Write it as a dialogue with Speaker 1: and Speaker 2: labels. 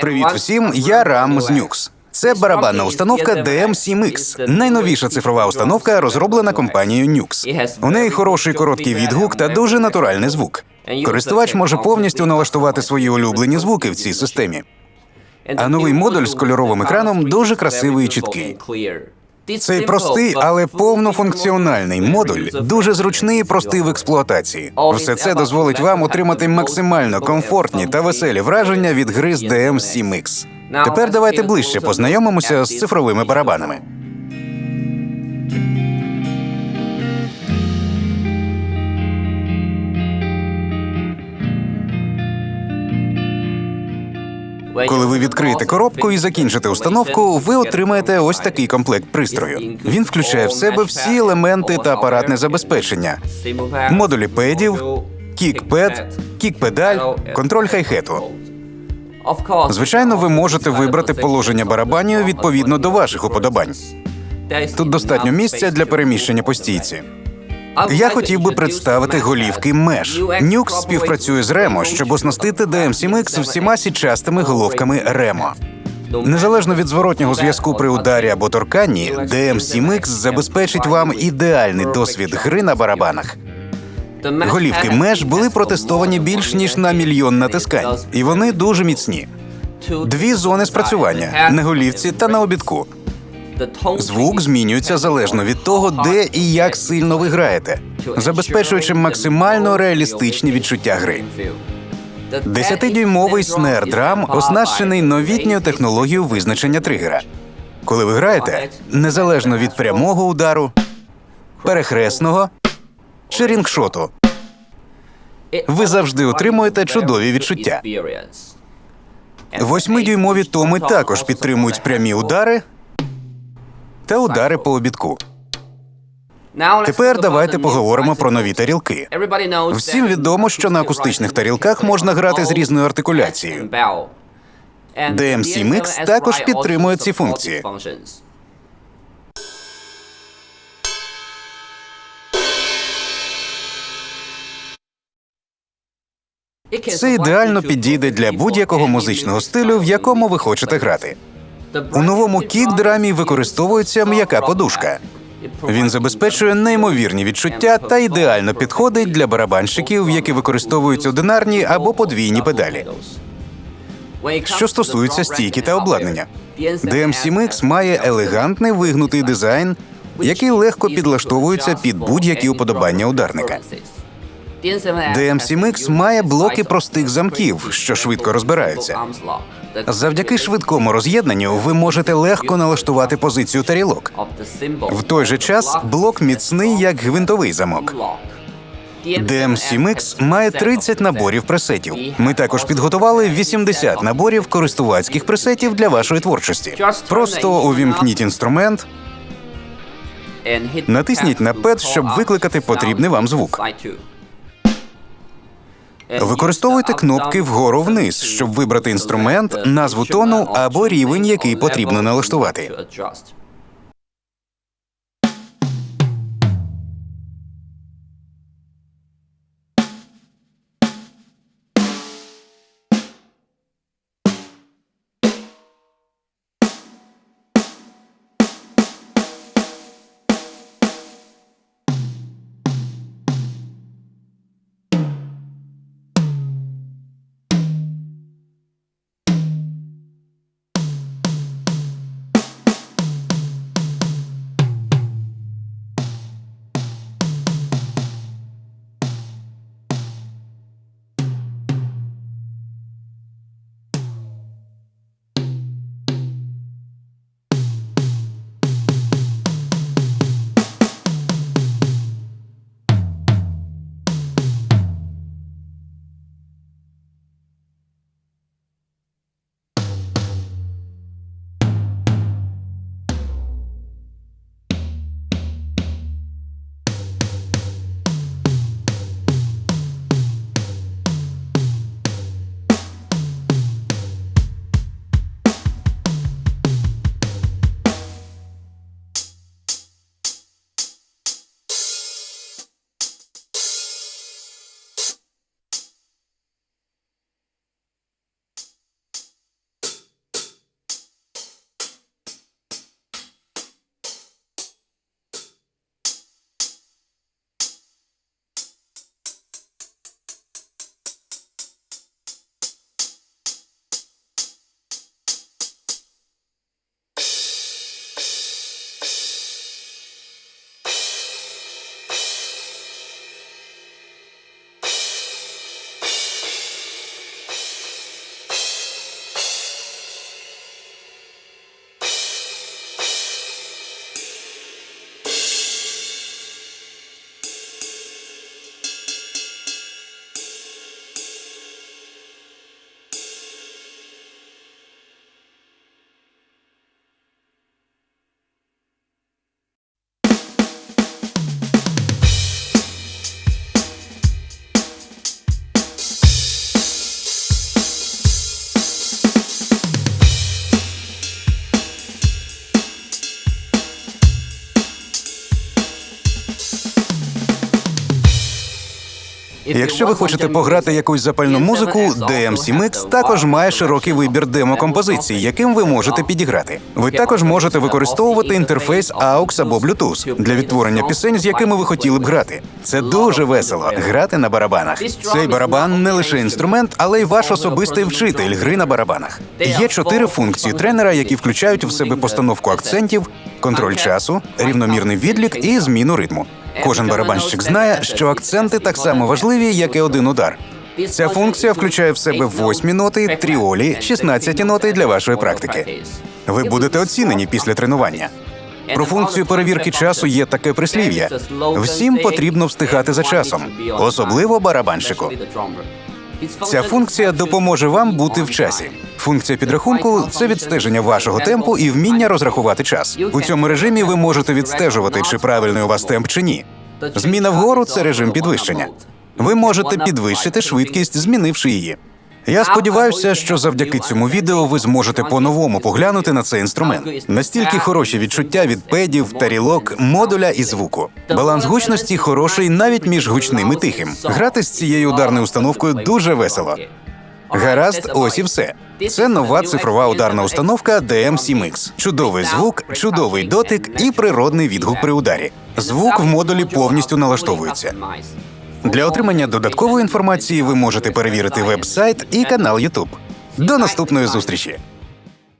Speaker 1: Привіт усім, я Рам з Нюкс. Це барабанна установка DM7X, найновіша цифрова установка, розроблена компанією Nux. У неї хороший короткий відгук та дуже натуральний звук. Користувач може повністю налаштувати свої улюблені звуки в цій системі.
Speaker 2: А новий модуль з кольоровим екраном дуже красивий і чіткий.
Speaker 1: Цей простий, але повнофункціональний модуль дуже зручний і простий в експлуатації. Все це дозволить вам отримати максимально комфортні та веселі враження від гри з DM7X. Тепер давайте ближче познайомимося з цифровими барабанами. Коли ви відкриєте коробку і закінчите установку, ви отримаєте ось такий комплект пристрою. Він включає в себе всі елементи та апаратне забезпечення: модулі педів, кікпед, кік-педаль, контроль хай-хету. Звичайно, ви можете вибрати положення барабанів відповідно до ваших уподобань. Тут достатньо місця для переміщення по стійці. Я хотів би представити голівки Mesh. Nux співпрацює з Remo, щоб оснастити DM7X всіма січастими головками Remo. Незалежно від зворотнього зв'язку при ударі або торканні, DM7X забезпечить вам ідеальний досвід гри на барабанах. Голівки Mesh були протестовані більш ніж на мільйон натискань, і вони дуже міцні. Дві зони спрацювання на голівці та на обідку. Звук змінюється залежно від того, де і як сильно ви граєте, забезпечуючи максимально реалістичні відчуття гри. Десятидюймовий снер драм оснащений новітньою технологією визначення тригера. Коли ви граєте, незалежно від прямого удару, перехресного чи рінгшоту, ви завжди отримуєте чудові відчуття. Восьмидюймові томи також підтримують прямі удари та удари по обідку. Тепер давайте поговоримо про нові тарілки. Всім відомо, що на акустичних тарілках можна грати з різною артикуляцією.
Speaker 2: DM7X також підтримує ці функції.
Speaker 1: Це ідеально підійде для будь-якого музичного стилю, в якому ви хочете грати. У новому кік-драмі використовується м'яка подушка. Він забезпечує неймовірні відчуття та ідеально підходить для барабанщиків, які використовують одинарні або подвійні педалі. Що стосується стійки та обладнання, DM7X має елегантний вигнутий дизайн, який легко підлаштовується під будь-які уподобання ударника. DM7X має блоки простих замків, що швидко розбираються. Завдяки швидкому роз'єднанню ви можете легко налаштувати позицію тарілок. В той же час блок міцний як гвинтовий замок. DM7X має 30 наборів пресетів. Ми також підготували 80 наборів користувацьких пресетів для вашої творчості. Просто увімкніть інструмент, натисніть на пед, щоб викликати потрібний вам звук. Використовуйте кнопки вгору вниз, щоб вибрати інструмент, назву тону або рівень, який потрібно налаштувати. Якщо ви хочете пограти якусь запальну музику, DMC Mix також має широкий вибір демо-композицій, яким ви можете підіграти. Ви також можете використовувати інтерфейс AUX або Bluetooth для відтворення пісень, з якими ви хотіли б грати. Це дуже весело грати на барабанах. Цей барабан не лише інструмент, але й ваш особистий вчитель гри на барабанах. Є чотири функції тренера, які включають в себе постановку акцентів, контроль часу, рівномірний відлік і зміну ритму. Кожен барабанщик знає, що акценти так само важливі, як і один удар. Ця функція включає в себе восьмі ноти, тріолі, 16 ноти для вашої практики. Ви будете оцінені після тренування. Про функцію перевірки часу є таке прислів'я: всім потрібно встигати за часом, особливо барабанщику. Ця функція допоможе вам бути в часі. Функція підрахунку це відстеження вашого темпу і вміння розрахувати час. У цьому режимі ви можете відстежувати, чи правильний у вас темп чи ні. Зміна вгору це режим підвищення. Ви можете підвищити швидкість, змінивши її. Я сподіваюся, що завдяки цьому відео ви зможете по-новому поглянути на цей інструмент. Настільки хороші відчуття від педів, тарілок, модуля і звуку. Баланс гучності хороший навіть між гучним і тихим. Грати з цією ударною установкою дуже весело. Гаразд, ось і все. Це нова цифрова ударна установка DMC Mix. Чудовий звук, чудовий дотик і природний відгук при ударі. Звук в модулі повністю налаштовується. Для отримання додаткової інформації ви можете перевірити веб-сайт і канал YouTube. До наступної зустрічі!